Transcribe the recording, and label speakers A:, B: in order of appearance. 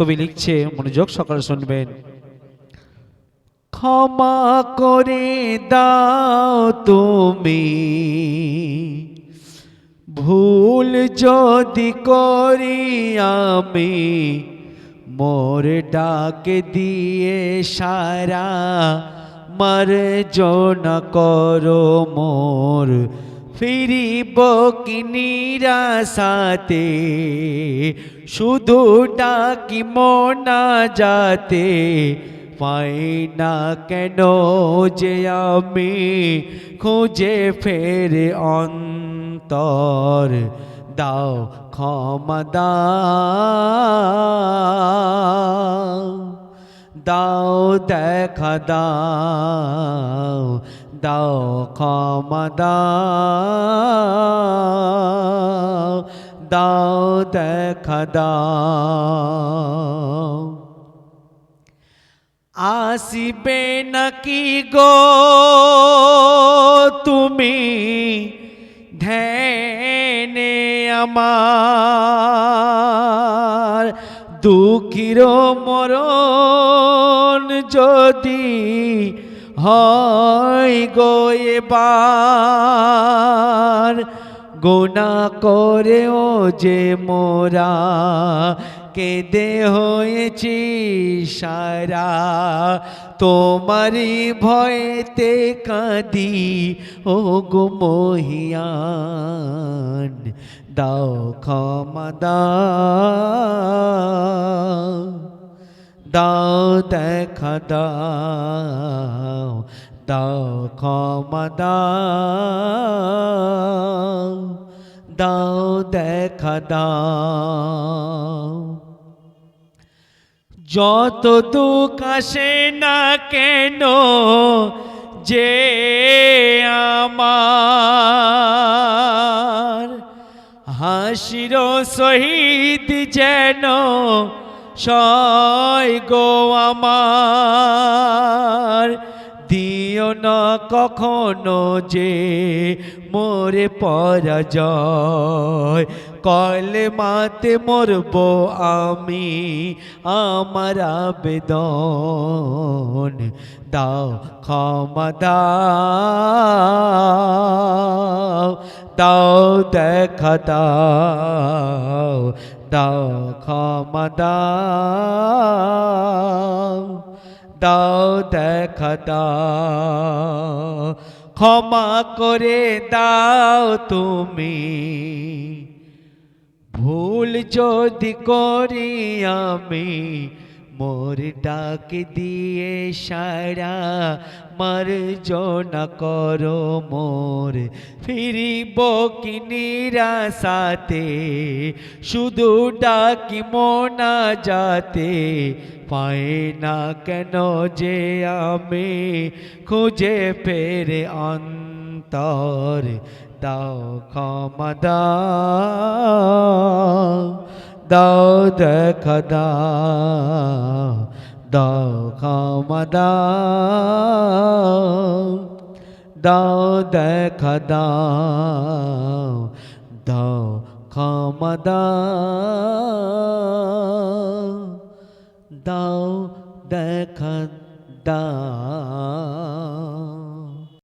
A: কবি লিখছে, মনোযোগ সকালে শুনবেন। ক্ষমা করে দাও তুমি। ভুল যদি করি আমি, মোর ডাকে দিয়ে সারা মার জন করো মোর ফিরিব কি সাথে? শুধু ডাকি মনা যাতে। পাই না কেন যে আমি খুঁজে ফেরে অন্তর। দাও ক্ষমা দাও। দাও দেখা, দাও দাও ক্ষমা, দাও দাও দেখা, দাও। আসিবে নাকি গো তুমি? ধ্যানে আমার দুঃখীর মরণ যদি হয় গো এবার গোনা করেও যে মোরা কেঁদে হয়েছি সারা তোমারি ভয়েতে কাঁদি, ও গো মহিয়ান, দাও ক্ষমা দাও। দাও দেখা দাও দাও ক্ষমা দাও দাও দেখা দাও যত দুঃখ আসে না কেন যে আমার হাসির শহীদ যেন সয় গো আমার। না কখনো যে মোরে পরাজয়। কলে মাতে মরব আমি আমার আবেদন। দাও, ক্ষমা দাও। দাও, দেখা দাও। দাও, ক্ষমা দাও। দাও দেখা ক্ষমা করে দাও তুমি। ভুল যদি করি আমি মোর ডাক দিয়ে সারা মার জনা করো মোর। ফিরিব কি নিরাশাতে, শুধু ডাকি মনা যাতে পায় না কেন যে আমি খুঁজে ফেরে অন্তর, দাও ক্ষমা দাও। দাও দেখা দাও দাও ক্ষমা দাও দাও দেখা দাও দাও ক্ষমা দাও দাও দাও